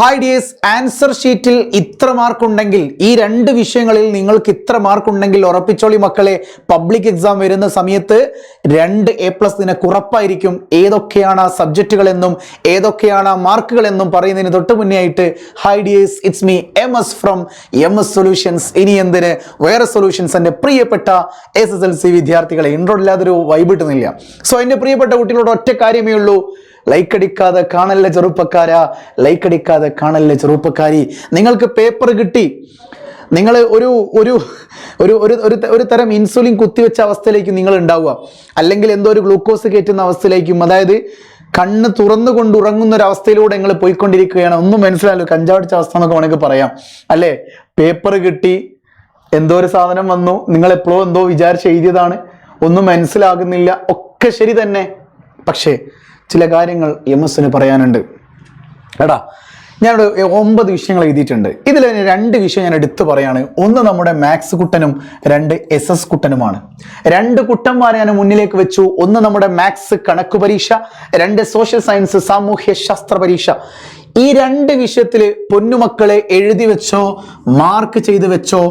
Hi dears answer ഷീറ്റിൽ ഇത്ര mark ഉണ്ടെങ്കിൽ ഈ രണ്ട് വിഷയങ്ങളിൽ നിങ്ങൾക്ക് ഇത്ര മാർക്ക് ഉണ്ടെങ്കിൽ ഉറപ്പിച്ചോളി മക്കളെ. പബ്ലിക് എക്സാം വരുന്ന സമയത്ത് രണ്ട് എ പ്ലസ് നിനക്ക് ഉറപ്പായിരിക്കും. ഏതൊക്കെയാണ് ആ സബ്ജക്റ്റുകൾ എന്നും ഏതൊക്കെയാണ് ആ മാർക്കുകൾ എന്നും പറയുന്നതിന് തൊട്ട് മുന്നേ ആയിട്ട് hi dears it's me M S from M S solutions ഇനി എന്തിന്? വേറെ സൊല്യൂഷൻസ് എന്റെ പ്രിയപ്പെട്ട എസ് എസ് എൽ സി വിദ്യാർത്ഥികളെ. ഇൻട്രോ ഇല്ലാതൊരു വൈബ് സോ എന്റെ പ്രിയപ്പെട്ട കുട്ടികളോട് ഒറ്റ കാര്യമേ ഉള്ളൂ. ലൈക്ക് അടിക്കാതെ കാണല്ല ചെറുപ്പക്കാരാ. ലൈക്ക് അടിക്കാതെ കാണല്ല ചെറുപ്പക്കാരി. നിങ്ങൾക്ക് പേപ്പർ കിട്ടി. നിങ്ങൾ ഒരു ഒരു ഒരു ഒരു ഒരു തരം ഇൻസുലിൻ കുത്തിവെച്ച അവസ്ഥയിലേക്ക് നിങ്ങൾ ഉണ്ടാവുക. അല്ലെങ്കിൽ എന്തോ ഒരു ഗ്ലൂക്കോസ് കയറ്റുന്ന അവസ്ഥയിലേക്കും അതായത് കണ്ണ് തുറന്നുകൊണ്ട് ഉറങ്ങുന്ന ഒരു അവസ്ഥയിലൂടെ നിങ്ങൾ പോയിക്കൊണ്ടിരിക്കുകയാണ്. ഒന്നും മനസ്സിലായല്ലോ കഞ്ചാവടിച്ച അവസ്ഥ എന്നൊക്കെ വേണമെങ്കിൽ പറയാം. അല്ലേ? പേപ്പർ കിട്ടി. എന്തോ ഒരു സാധനം വന്നു. നിങ്ങൾ എപ്പോഴും എന്തോ വിചാരിച്ച് എഴുതിയതാണ്. ഒന്നും മനസ്സിലാകുന്നില്ല. ഒക്കെ ശരി തന്നെ. പക്ഷേ ചില കാര്യങ്ങൾ എം എസിന് പറയാനുണ്ട്. എടാ ഞാനൊരു ഒമ്പത് വിഷയങ്ങൾ എഴുതിയിട്ടുണ്ട്. ഇതിൽ രണ്ട് വിഷയം ഞാൻ എടുത്തു പറയാണ്. ഒന്ന് നമ്മുടെ മാത്സ് കുട്ടനും രണ്ട് എസ് എസ് കുട്ടനുമാണ്. രണ്ട് കുട്ടന്മാരെ ഞാൻ മുന്നിലേക്ക് വെച്ചു. ഒന്ന് നമ്മുടെ മാത്സ് കണക്ക് പരീക്ഷ രണ്ട് സോഷ്യൽ സയൻസ് സാമൂഹ്യ ശാസ്ത്ര പരീക്ഷ. ഈ രണ്ട് വിഷയത്തിൽ പൊന്നുമക്കളെ എഴുതി വെച്ചോ മാർക്ക് ചെയ്തു വെച്ചോ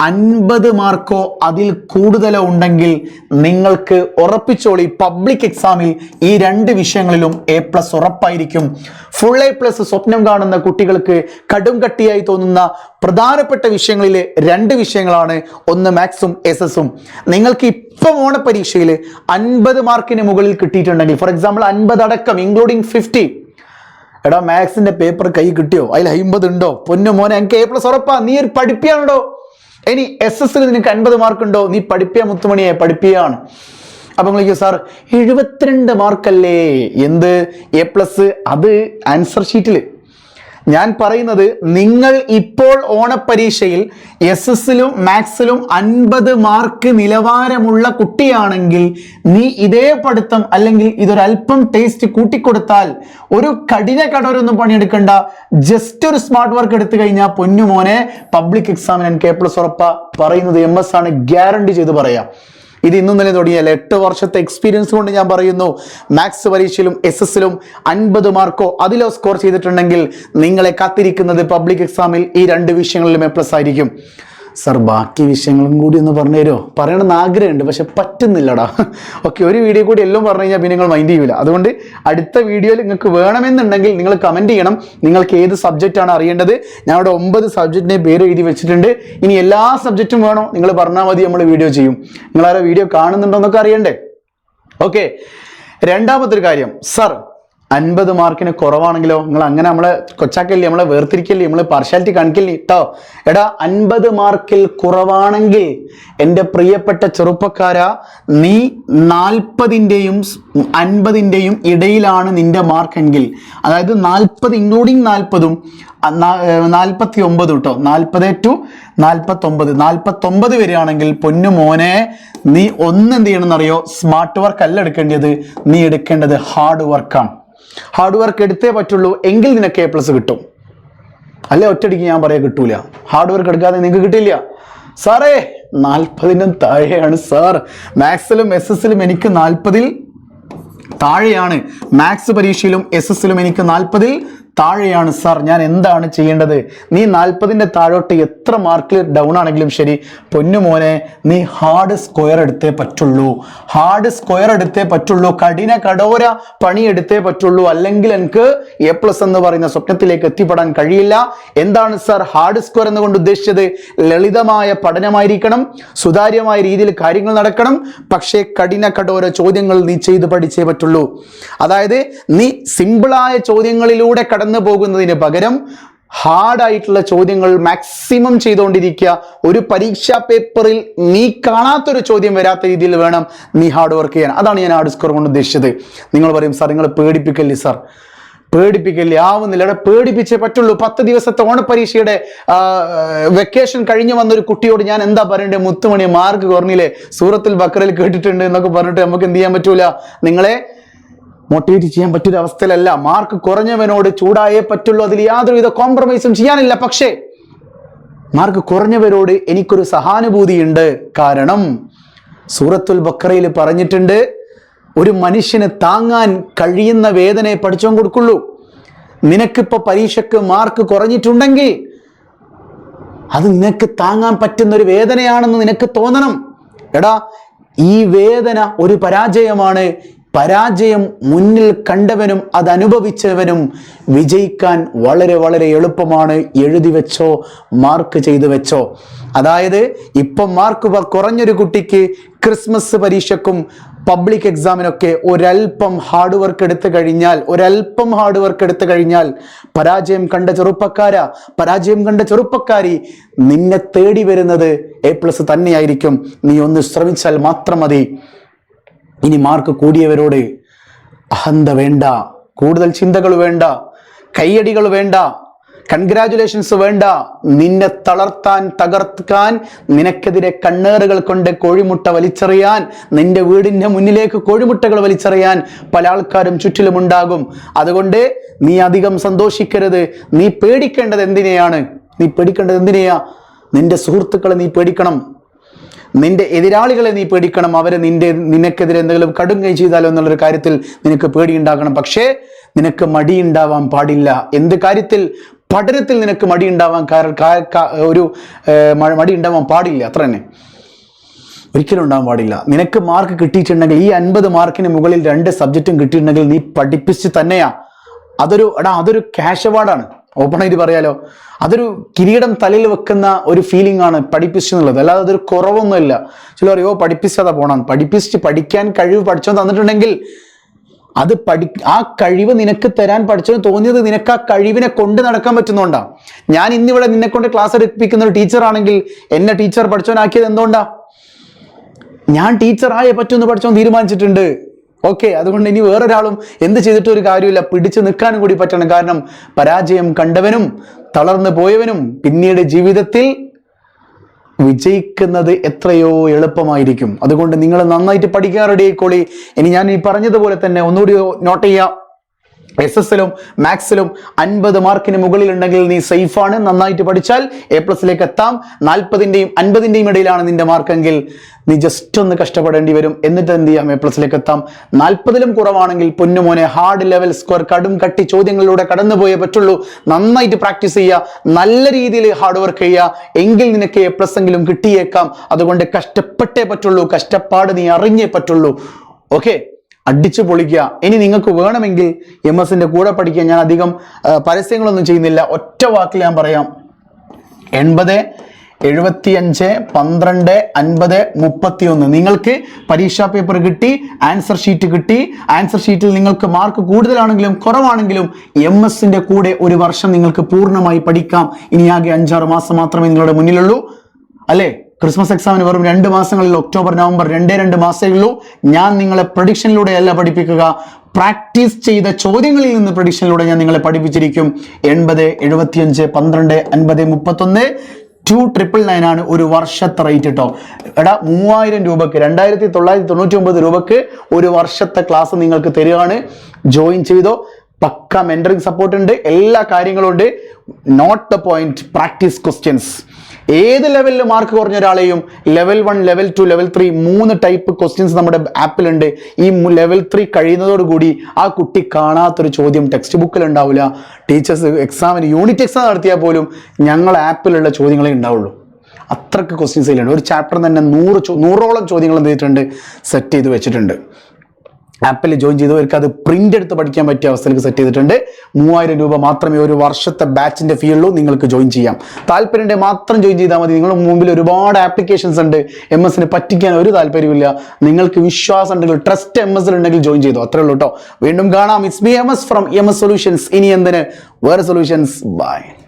അൻപത് മാർക്കോ അതിൽ കൂടുതലോ ഉണ്ടെങ്കിൽ നിങ്ങൾക്ക് ഉറപ്പിച്ചോളി പബ്ലിക് എക്സാമിൽ ഈ രണ്ട് വിഷയങ്ങളിലും എ പ്ലസ് ഉറപ്പായിരിക്കും. ഫുൾ എ പ്ലസ് സ്വപ്നം കാണുന്ന കുട്ടികൾക്ക് കടും കട്ടിയായി തോന്നുന്ന പ്രധാനപ്പെട്ട വിഷയങ്ങളിലെ രണ്ട് വിഷയങ്ങളാണ്. ഒന്ന് മാത്സും എസ് എസും നിങ്ങൾക്ക് ഇപ്പം ഓണപ്പരീക്ഷയിൽ അൻപത് മാർക്കിന് മുകളിൽ കിട്ടിയിട്ടുണ്ടെങ്കിൽ ഫോർ എക്സാമ്പിൾ അൻപത് അടക്കം ഇൻക്ലൂഡിങ് ഫിഫ്റ്റി എടാ മാത്സിന്റെ പേപ്പർ കൈ കിട്ടിയോ? അതിൽ അമ്പത് ഉണ്ടോ? പൊന്നു മോനെ എനിക്ക് എ പ്ലസ് ഉറപ്പാ. നീ ഒരു പഠിപ്പിയാണോ ഇനി എസ് എസ് നിനക്ക് അൻപത് മാർക്ക് ഉണ്ടോ? നീ പഠിപ്പിയ മുത്തുമണിയെ പഠിപ്പിയാണ്. അപ്പൊ നിങ്ങൾ സാർ എഴുപത്തിരണ്ട് മാർക്കല്ലേ എന്ത്? എ പ്ലസ് അത് ആൻസർ ഷീറ്റിൽ ഞാൻ പറയുന്നത് നിങ്ങൾ ഇപ്പോൾ ഓണപ്പരീക്ഷയിൽ എസ് എസിലും മാത്സിലും അൻപത് മാർക്ക് നിലവാരമുള്ള കുട്ടിയാണെങ്കിൽ നീ ഇതേ പഠിത്തം അല്ലെങ്കിൽ ഇതൊരല്പം ടേസ്റ്റ് കൂട്ടിക്കൊടുത്താൽ ഒരു കഠിന കടവരൊന്നും പണിയെടുക്കണ്ട. ജസ്റ്റ് ഒരു സ്മാർട്ട് വർക്ക് എടുത്തു കഴിഞ്ഞാൽ പൊന്നുമോനെ പബ്ലിക് എക്സാമിന് എനിക്ക് പ്ലസ് ഉറപ്പ പറയുന്നത് എം എസ് ആണ് ഗ്യാരണ്ടി ചെയ്ത് പറയാം. ഇത് ഇന്നും തന്നെ തുടങ്ങിയല്ല? എട്ട് വർഷത്തെ എക്സ്പീരിയൻസ് കൊണ്ട് ഞാൻ പറയുന്നു മാത്സ് പരീക്ഷയിലും എസ് എസിലും അൻപത് മാർക്കോ അതിലോ സ്കോർ ചെയ്തിട്ടുണ്ടെങ്കിൽ നിങ്ങളെ കാത്തിരിക്കുന്നത് പബ്ലിക് എക്സാമിൽ ഈ രണ്ട് വിഷയങ്ങളിലും എ പ്ലസ് ആയിരിക്കും. സർ ബാക്കി വിഷയങ്ങളും കൂടി ഒന്ന് പറഞ്ഞു തരുമോ? പറയണമെന്ന് ആഗ്രഹമുണ്ട് പക്ഷെ പറ്റുന്നില്ലടാ. ഓക്കെ ഒരു വീഡിയോ കൂടി എല്ലാം പറഞ്ഞു കഴിഞ്ഞാൽ പിന്നെ നിങ്ങൾ മൈൻഡ് ചെയ്യൂല. അതുകൊണ്ട് അടുത്ത വീഡിയോയിൽ നിങ്ങൾക്ക് വേണമെന്നുണ്ടെങ്കിൽ നിങ്ങൾ കമന്റ് ചെയ്യണം. നിങ്ങൾക്ക് ഏത് സബ്ജക്റ്റാണ് അറിയേണ്ടത്? ഞാൻ അവിടെ ഒമ്പത് സബ്ജക്റ്റിനെ പേര് എഴുതി വെച്ചിട്ടുണ്ട്. ഇനി എല്ലാ സബ്ജക്റ്റും വേണോ? നിങ്ങൾ പറഞ്ഞാൽ മതി നമ്മൾ വീഡിയോ ചെയ്യും. നിങ്ങളാരോ വീഡിയോ കാണുന്നുണ്ടോ എന്നൊക്കെ അറിയണ്ടേ? ഓക്കെ രണ്ടാമത്തെ ഒരു കാര്യം. സർ അൻപത് മാർക്കിന് കുറവാണെങ്കിലോ? നിങ്ങൾ അങ്ങനെ നമ്മളെ കൊച്ചാക്കല്ലേ നമ്മളെ വേർതിരിക്കല്ലേ നമ്മളെ പാർഷ്യാലിറ്റി കാണിക്കല്ലേ? കേട്ടോ എടാ അൻപത് മാർക്കിൽ കുറവാണെങ്കിൽ എന്റെ പ്രിയപ്പെട്ട ചെറുപ്പക്കാരാ നീ നാൽപ്പതിന്റെയും അൻപതിന്റെയും ഇടയിലാണ് നിന്റെ മാർക്കെങ്കിൽ. അതായത് നാൽപ്പത് ഇൻക്ലൂഡിങ് നാൽപ്പതും നാൽപ്പത്തി ഒമ്പത് കേട്ടോ നാൽപ്പത് ടു നാൽപ്പത്തൊമ്പത്. നാൽപ്പത്തൊമ്പത് വരികയാണെങ്കിൽ പൊന്നു മോനെ നീ ഒന്ന് എന്ത് ചെയ്യണമെന്നറിയോ? സ്മാർട്ട് വർക്ക് അല്ല എടുക്കേണ്ടത്. നീ എടുക്കേണ്ടത് ഹാർഡ് വർക്കാണ്. ഹാർഡ് വർക്ക് എടുത്തേ പറ്റുള്ളൂ എങ്കിൽ നിനക്ക് എ പ്ലസ് കിട്ടും. അല്ലെ? ഒറ്റടിക്ക് ഞാൻ പറയാൻ കിട്ടൂല. ഹാർഡ് വർക്ക് എടുക്കാതെ നിങ്ങൾക്ക് കിട്ടില്ല സാറേ നാൽപ്പതിനും താഴെയാണ് സാർ. മാത്സിലും എസ് എസിലും എനിക്ക് നാൽപ്പതിൽ താഴെയാണ്. മാത്സ് പരീക്ഷയിലും എസ് എസിലും എനിക്ക് നാൽപ്പതിൽ താഴെയാണ് സാർ ഞാൻ എന്താണ് ചെയ്യേണ്ടത്? നീ നാൽപ്പതിന്റെ താഴോട്ട് എത്ര മാർക്കിൽ ഡൗൺ ആണെങ്കിലും ശരി പൊന്നുമോനെ നീ ഹാർഡ് സ്ക്വയർ എടുത്തേ പറ്റുള്ളൂ. ഹാർഡ് സ്ക്വയർ എടുത്തേ പറ്റുള്ളൂ കഠിന കടോര പണി എടുത്തേ പറ്റുള്ളൂ. അല്ലെങ്കിൽ എനിക്ക് എ പ്ലസ് എന്ന് പറയുന്ന സ്വപ്നത്തിലേക്ക് എത്തിപ്പെടാൻ കഴിയില്ല. എന്താണ് സാർ ഹാർഡ് സ്ക്വയർ എന്നുകൊണ്ട് ഉദ്ദേശിച്ചത്? ലളിതമായ പഠനമായിരിക്കണം സുതാര്യമായ രീതിയിൽ കാര്യങ്ങൾ നടക്കണം പക്ഷേ കഠിന കടോര ചോദ്യങ്ങൾ നീ ചെയ്ത് പഠിച്ചേ പറ്റുള്ളൂ. അതായത് നീ സിമ്പിളായ ചോദ്യങ്ങളിലൂടെ കടന്നു പോകുന്നതിന് പകരം ഹാർഡായിട്ടുള്ള ചോദ്യങ്ങൾ മാക്സിമം ചെയ്തുകൊണ്ടിരിക്കുക. ഒരു പരീക്ഷാ പേപ്പറിൽ നീ കാണാത്തൊരു ചോദ്യം വരാത്ത രീതിയിൽ വേണം നീ ഹാർഡ് വർക്ക് ചെയ്യാൻ. അതാണ് ഞാൻ ഹാർഡ് സ്കോർ കൊണ്ട് ഉദ്ദേശിച്ചത്. നിങ്ങൾ പറയും സാർ നിങ്ങൾ പേടിപ്പിക്കല്ലേ സാർ? പേടിപ്പിക്കല്ലേ? ആവുന്നില്ല. അവിടെ പേടിപ്പിച്ചേ പറ്റുള്ളൂ. പത്ത് ദിവസത്തെ ഓണപരീക്ഷയുടെ വെക്കേഷൻ കഴിഞ്ഞു വന്ന ഒരു കുട്ടിയോട് ഞാൻ എന്താ പറയണ്ടേ? മുത്തുമണി മാർക്ക് കുറഞ്ഞില്ലേ? സൂറത്തിൽ ബക്കറിൽ കേട്ടിട്ടുണ്ട് എന്നൊക്കെ പറഞ്ഞിട്ട് നമുക്ക് എന്ത് ചെയ്യാൻ പറ്റൂല? നിങ്ങളെ മോട്ടിവേറ്റ് ചെയ്യാൻ പറ്റൊരു അവസ്ഥയിലല്ല മാർക്ക് കുറഞ്ഞവനോട് ചൂടായേ പറ്റുള്ളൂ. അതിൽ യാതൊരുവിധ കോംപ്രമൈസും ചെയ്യാനില്ല. പക്ഷേ മാർക്ക് കുറഞ്ഞവരോട് എനിക്കൊരു സഹാനുഭൂതിയുണ്ട്. കാരണം സൂറത്തുൽ ബക്കറയിൽ പറഞ്ഞിട്ടുണ്ട് ഒരു മനുഷ്യന് താങ്ങാൻ കഴിയുന്ന വേദനയെ പഠിച്ചോൻ കൊടുക്കുള്ളൂ. നിനക്കിപ്പോ പരീക്ഷയ്ക്ക് മാർക്ക് കുറഞ്ഞിട്ടുണ്ടെങ്കിൽ അത് നിനക്ക് താങ്ങാൻ പറ്റുന്ന ഒരു വേദനയാണെന്ന് നിനക്ക് തോന്നണം. എടാ ഈ വേദന ഒരു പരാജയമാണ്. പരാജയം മുന്നിൽ കണ്ടവനും അത് അനുഭവിച്ചവനും വിജയിക്കാൻ വളരെ വളരെ എളുപ്പമാണ് എഴുതി വെച്ചോ മാർക്ക് ചെയ്തു വെച്ചോ. അതായത് ഇപ്പം മാർക്ക് കുറഞ്ഞൊരു കുട്ടിക്ക് ക്രിസ്മസ് പരീക്ഷക്കും പബ്ലിക് എക്സാമിനൊക്കെ ഒരല്പം ഹാർഡ് വർക്ക് എടുത്തു കഴിഞ്ഞാൽ ഒരല്പം ഹാർഡ് വർക്ക് എടുത്തു കഴിഞ്ഞാൽ പരാജയം കണ്ട ചെറുപ്പക്കാര. പരാജയം കണ്ട ചെറുപ്പക്കാരി നിന്നെ തേടി വരുന്നത് എ പ്ലസ് തന്നെയായിരിക്കും. നീ ഒന്ന് ശ്രമിച്ചാൽ മാത്രം മതി. ഇനി മാർക്ക് കൂടിയവരോട് അഹന്ത വേണ്ട കൂടുതൽ ചിന്തകൾ വേണ്ട കയ്യടികൾ വേണ്ട കൺഗ്രാചുലേഷൻസ് വേണ്ട നിന്നെ തളർത്താൻ തകർക്കാൻ നിനക്കെതിരെ കണ്ണേറുകൾ കൊണ്ട് കോഴിമുട്ട വലിച്ചെറിയാൻ നിന്റെ വീടിന്റെ മുന്നിലേക്ക് കോഴിമുട്ടകൾ വലിച്ചെറിയാൻ പല ആൾക്കാരും ചുറ്റിലുമുണ്ടാകും. അതുകൊണ്ട് നീ അധികം സന്തോഷിക്കരുത്. നീ പേടിക്കേണ്ടത് എന്തിനെയാണ്? നീ പേടിക്കേണ്ടത് എന്തിനെയാ? നിന്റെ സുഹൃത്തുക്കളെ നീ പേടിക്കണം. നിന്റെ എതിരാളികളെ നീ പേടിക്കണം. അവരെ നിന്റെ നിനക്കെതിരെ എന്തെങ്കിലും കടുങ്കൈ ചെയ്താലോ എന്നുള്ളൊരു കാര്യത്തിൽ നിനക്ക് പേടി ഉണ്ടാകണം പക്ഷേ നിനക്ക് മടി ഉണ്ടാവാൻ പാടില്ല. എന്ത് കാര്യത്തിൽ? പഠനത്തിൽ നിനക്ക് കാ- കാ- ഒരു മടി ഉണ്ടാവാൻ പാടില്ല. അത്ര തന്നെ. ഒരിക്കലും ഉണ്ടാവാൻ പാടില്ല. നിനക്ക് മാർക്ക് കിട്ടിയിട്ടുണ്ടെങ്കിൽ ഈ അൻപത് മാർക്കിന് മുകളിൽ രണ്ട് സബ്ജക്റ്റും കിട്ടിയിട്ടുണ്ടെങ്കിൽ നീ പഠിപ്പിച്ച് തന്നെയാ. അതൊരു എടാ അതൊരു ക്യാഷ് അവാർഡാണ് ഓപ്പൺ ആയിട്ട് പറയാലോ. അതൊരു കിരീടം തലയിൽ വെക്കുന്ന ഒരു ഫീലിംഗ് ആണ് പഠിപ്പിച്ചു എന്നുള്ളത് അല്ലാതെ അതൊരു കുറവൊന്നുമില്ല. ചില പറയോ പഠിപ്പിച്ചതാ പോണം. പഠിപ്പിച്ച് പഠിക്കാൻ കഴിവ് പഠിച്ചോ തന്നിട്ടുണ്ടെങ്കിൽ അത് പഠി ആ കഴിവ് നിനക്ക് തരാൻ പഠിച്ചോ തോന്നിയത് നിനക്ക് ആ കഴിവിനെ കൊണ്ട് നടക്കാൻ പറ്റുന്നോണ്ടാ. ഞാൻ ഇന്നിവിടെ നിന്നെ കൊണ്ട് ക്ലാസ് എടുപ്പിക്കുന്ന ഒരു ടീച്ചറാണെങ്കിൽ എന്നെ ടീച്ചർ പഠിച്ചോനാക്കിയത് എന്തുകൊണ്ടാ? ഞാൻ ടീച്ചറായേ പറ്റുമെന്ന് പഠിച്ചോ തീരുമാനിച്ചിട്ടുണ്ട്. ഓക്കെ അതുകൊണ്ട് ഇനി വേറൊരാളും എന്ത് ചെയ്തിട്ടും ഒരു കാര്യമില്ല പിടിച്ചു നിൽക്കാനും കൂടി പറ്റണം. കാരണം പരാജയം കണ്ടവനും തളർന്നു പോയവനും പിന്നീട് ജീവിതത്തിൽ വിജയിക്കുന്നത് എത്രയോ എളുപ്പമായിരിക്കും. അതുകൊണ്ട് നിങ്ങൾ നന്നായിട്ട് പഠിക്കാൻ ഇനി ഞാൻ ഈ പറഞ്ഞതുപോലെ തന്നെ ഒന്നുകൂടി നോട്ട് ചെയ്യാം. എസ് എസ് എല്ലും മാത്സിലും അൻപത് മാർക്കിന് മുകളിൽ ഉണ്ടെങ്കിൽ നീ സേഫാണ്. നന്നായിട്ട് പഠിച്ചാൽ എ പ്ലസിലേക്ക് എത്താം. നാൽപ്പതിന്റെയും അൻപതിന്റെയും ഇടയിലാണ് നിന്റെ മാർക്കെങ്കിൽ നീ ജസ്റ്റ് ഒന്ന് കഷ്ടപ്പെടേണ്ടി വരും. എന്നിട്ട് എന്ത് ചെയ്യാം? എ പ്ലസിലേക്ക് എത്താം. നാൽപ്പതിലും കുറവാണെങ്കിൽ പൊന്നുമോനെ ഹാർഡ് ലെവൽ സ്കോർ കടും കട്ടി ചോദ്യങ്ങളിലൂടെ കടന്നുപോയേ പറ്റുള്ളൂ. നന്നായിട്ട് പ്രാക്ടീസ് ചെയ്യുക. നല്ല രീതിയിൽ ഹാർഡ് വർക്ക് ചെയ്യുക. എങ്കിൽ നിനക്ക് എ പ്ലസ് എങ്കിലും കിട്ടിയേക്കാം. അതുകൊണ്ട് കഷ്ടപ്പെട്ടേ പറ്റുള്ളൂ. കഷ്ടപ്പാട് നീ അറിഞ്ഞേ പറ്റുള്ളൂ. ഓക്കെ അടിച്ചു പൊളിക്കുക. ഇനി നിങ്ങൾക്ക് വേണമെങ്കിൽ എം എസിന്റെ കൂടെ പഠിക്കാൻ ഞാൻ അധികം പരസ്യങ്ങളൊന്നും ചെയ്യുന്നില്ല. ഒറ്റ വാക്കിൽ ഞാൻ പറയാം. എൺപത് എഴുപത്തിയഞ്ച് പന്ത്രണ്ട് അൻപത് മുപ്പത്തി ഒന്ന് നിങ്ങൾക്ക് പരീക്ഷാ പേപ്പർ കിട്ടി ആൻസർ ഷീറ്റ് കിട്ടി. ആൻസർ ഷീറ്റിൽ നിങ്ങൾക്ക് മാർക്ക് കൂടുതലാണെങ്കിലും കുറവാണെങ്കിലും എം എസിന്റെ കൂടെ ഒരു വർഷം നിങ്ങൾക്ക് പൂർണമായി പഠിക്കാം. ഇനി ആകെ അഞ്ചാറ് മാസം മാത്രമേ നിങ്ങളുടെ മുന്നിലുള്ളൂ. അല്ലേ? ക്രിസ്മസ് എക്സാമിന് വെറും രണ്ട് മാസങ്ങളിൽ ഒക്ടോബർ നവംബർ രണ്ടേ രണ്ട് മാസമേ ഉള്ളൂ. ഞാൻ നിങ്ങളെ പ്രഡിക്ഷനിലൂടെ അല്ല പഠിപ്പിക്കുക. പ്രാക്ടീസ് ചെയ്ത ചോദ്യങ്ങളിൽ നിന്ന് പ്രഡിക്ഷനിലൂടെ ഞാൻ നിങ്ങളെ പഠിപ്പിച്ചിരിക്കും. എൺപത് എഴുപത്തിയഞ്ച് പന്ത്രണ്ട് അൻപത് മുപ്പത്തൊന്ന് ടു ട്രിപ്പിൾ നയൻ ആണ് ഒരു വർഷത്തെ റേറ്റ് കേട്ടോ എടാ മൂവായിരം രൂപക്ക് രണ്ടായിരത്തി തൊള്ളായിരത്തി തൊണ്ണൂറ്റി ഒമ്പത് രൂപക്ക് ഒരു വർഷത്തെ ക്ലാസ് നിങ്ങൾക്ക് തരികയാണ്. ജോയിൻ ചെയ്തോ. പക്ക മെന്ററിങ് സപ്പോർട്ട് ഉണ്ട്. എല്ലാ കാര്യങ്ങളും ഉണ്ട്. Note the point practice questions ഏത് ലെവലിൽ മാർക്ക് കുറഞ്ഞ ഒരാളെയും level one level two level three മൂന്ന് ടൈപ്പ് ക്വസ്റ്റ്യൻസ് നമ്മുടെ ആപ്പിലുണ്ട് ഈ ലെവൽ ത്രീ കഴിയുന്നതോടുകൂടി ആ കുട്ടി കാണാത്തൊരു ചോദ്യം ടെക്സ്റ്റ് ബുക്കിൽ ഉണ്ടാവില്ല ടീച്ചേഴ്സ് എക്സാമിന് യൂണിറ്റ് എക്സാം നടത്തിയാൽ പോലും ഞങ്ങൾ ആപ്പിലുള്ള ചോദ്യങ്ങളെ ഉണ്ടാവുള്ളൂ. അത്രയ്ക്ക് ക്വസ്റ്റ്യൻസ് ഇല്ലുണ്ട്. ഒരു ചാപ്റ്റർ തന്നെ നൂറ് നൂറോളം ചോദ്യങ്ങൾ എന്ത് ചെയ്തിട്ടുണ്ട്? സെറ്റ് ചെയ്ത് വെച്ചിട്ടുണ്ട്. ആപ്പിൽ ജോയിൻ ചെയ്തവർക്ക് അത് പ്രിന്റ് എടുത്ത് പഠിക്കാൻ പറ്റിയ അവസ്ഥയിലേക്ക് സെറ്റ് ചെയ്തിട്ടുണ്ട്. മൂവായിരം രൂപ മാത്രമേ ഒരു വർഷത്തെ ബാച്ചിന്റെ ഫീ ഉള്ളൂ നിങ്ങൾക്ക് ജോയിൻ ചെയ്യാം. താല്പര്യം മാത്രം ജോയിൻ ചെയ്താൽ മതി. നിങ്ങളുടെ മുമ്പിൽ ഒരുപാട് ആപ്ലിക്കേഷൻസ് ഉണ്ട്. എം എസിന് പറ്റിക്കാൻ ഒരു താല്പര്യമില്ല നിങ്ങൾക്ക് വിശ്വാസം ഉണ്ടെങ്കിൽ ട്രസ്റ്റ് എം എസ് ഉണ്ടെങ്കിൽ ജോയിൻ ചെയ്തു. അത്രേ ഉള്ളൂ കേട്ടോ വീണ്ടും കാണാം. It's B M S from M S solutions ഇനി എന്തിന്? വേറെ സൊല്യൂഷൻസ് ബൈ